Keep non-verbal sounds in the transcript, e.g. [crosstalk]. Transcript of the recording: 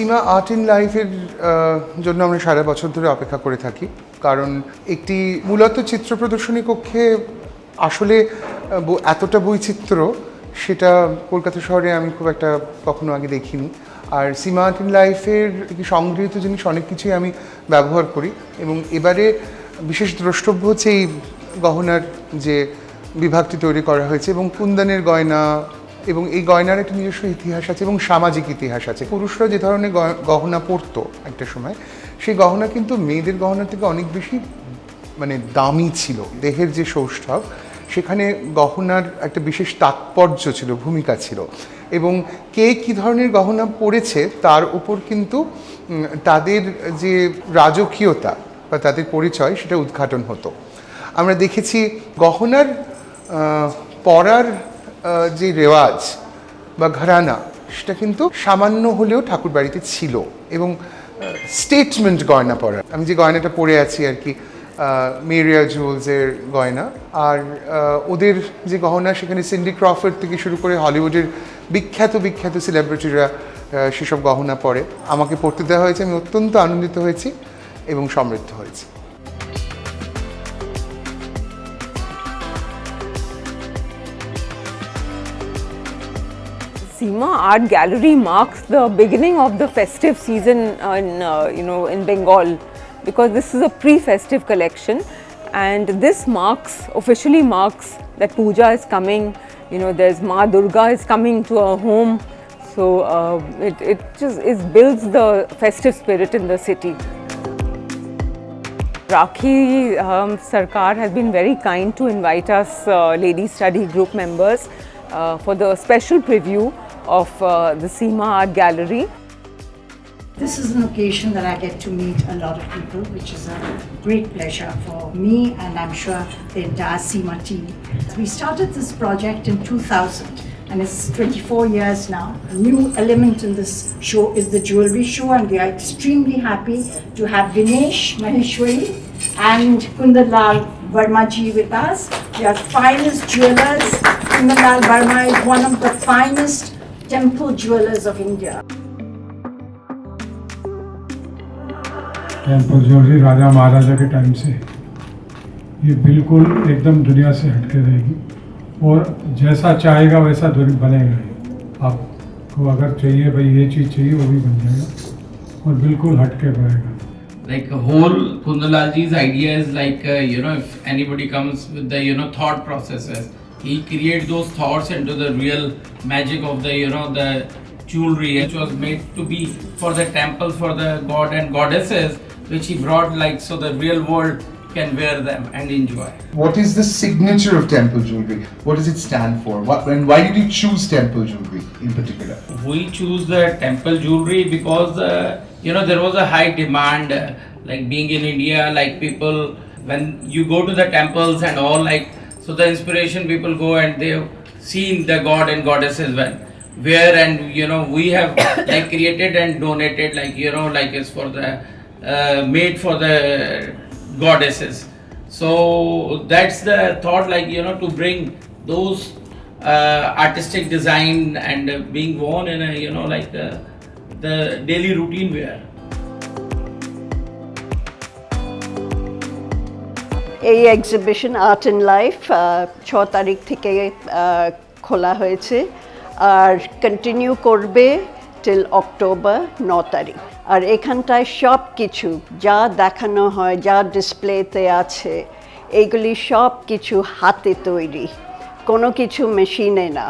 Seema art in লাইফের জন্য আমরা সারা বছর ধরে অপেক্ষা করে থাকি। কারণ একটি মূলত চিত্র প্রদর্শনী কক্ষে আসলে এতটা বৈচিত্র্য, সেটা কলকাতা শহরে আমি খুব একটা কখনো আগে দেখিনি। আর সীমা আর্ট ইন লাইফের সংগৃহীত জিনিস, অনেক কিছুই আমি ব্যবহার করি। এবং এবারে বিশেষ দ্রষ্টব্য হচ্ছে এই গহনার যে বিভাগটি তৈরি করা হয়েছে এবং কুন্দানের গয়না এবং এই গয়নার একটা নিজস্ব ইতিহাস আছে এবং সামাজিক ইতিহাস আছে। পুরুষরা যে ধরনের গহনা পরতো একটা সময়, সেই গহনা কিন্তু মেয়েদের গহনা থেকে অনেক বেশি মানে দামি ছিল। দেহের যে সৌষ্ঠব, সেখানে গহনার একটা বিশেষ তাৎপর্য ছিল, ভূমিকা ছিল। এবং কে কী ধরনের গহনা পরেছে, তার উপর কিন্তু তাদের যে রাজকীয়তা বা তাদের পরিচয়, সেটা উদ্ঘাটন হতো। আমরা দেখেছি গহনার পরার যে রেওয়াজ বা ঘরানা, সেটা কিন্তু সামান্য হলেও ঠাকুর বাড়িতে ছিল এবং স্টেটমেন্ট গয়না পরা আমি যে গয়নাটা পরে আছি আর কি মেরিয়া জুয়েলসের গয়না, আর ওদের যে গহনা, সেখানে সিন্ডি ক্রফার্ড থেকে শুরু করে হলিউডের বিখ্যাত বিখ্যাত সেলিব্রিটিরা সেসব গহনা পরে। আমাকে পড়তে দেওয়া হয়েছে, আমি অত্যন্ত আনন্দিত হয়েছি এবং সমৃদ্ধ হয়েছি। Seema Art Gallery marks the beginning of the festive season in, uh, you know, in Bengal because this is a pre-festive collection and this marks, officially marks that puja is coming, you know, there's Ma Durga is coming to our home. So uh, it, it just it builds the festive spirit in the city. Rakhi um, Sarkar has been very kind to invite us, uh, Lady Study Group members, uh, for the special preview of uh, the Seema Art Gallery. This is an occasion that I get to meet a lot of people, which is a great pleasure for me and I'm sure the entire SEMA team. We started this project in 2000 and it's 24 years now. A new element in this show is the jewelry show and we are extremely happy to have Vinesh Maheshwari and Kundalal Vermaji with us. They are finest jewelers. Kundalal Verma is one of the finest temple jewelers of India. Temple jewellery राजा महाराजा के time से ये बिल्कुल एकदम दुनिया से हटके रहेगी। और जैसा चाहेगा वैसा ध्वनि बनेगा आपको अगर चाहिए भाई ये चीज़ चाहिए वो भी बन जाएगा। और बिल्कुल हटके बनेगा like whole Kundalal ji idea is like you know if anybody comes with no thought process he create those thoughts into the real magic of the you know the jewelry which was made to be for the temple for the god and goddesses which he brought like so the real world can wear them and enjoy What is the signature of temple jewelry? What does it stand for? What, and why did you choose temple jewelry in particular? we choose the temple jewelry because uh, you know there was a high demand uh, like being in india like people when you go to the temples and all like so the inspiration people go and they've seen the god and goddesses when where and you know we have [coughs] like created and donated like you know like it's for the uh, made for the goddesses. So that's the thought like you know to bring those uh, artistic design and uh, being worn in a you know like the, the daily routine wear এই exhibition art and life ছ তারিখ থেকে খোলা হয়েছে আর continue করবে till October ন তারিখ। আর এখানটায় সব কিছু, যা দেখানো হয়, যা ডিসপ্লেতে আছে এগুলি সব কিছু হাতে তৈরি। কোনো কিছু মেশিনে না।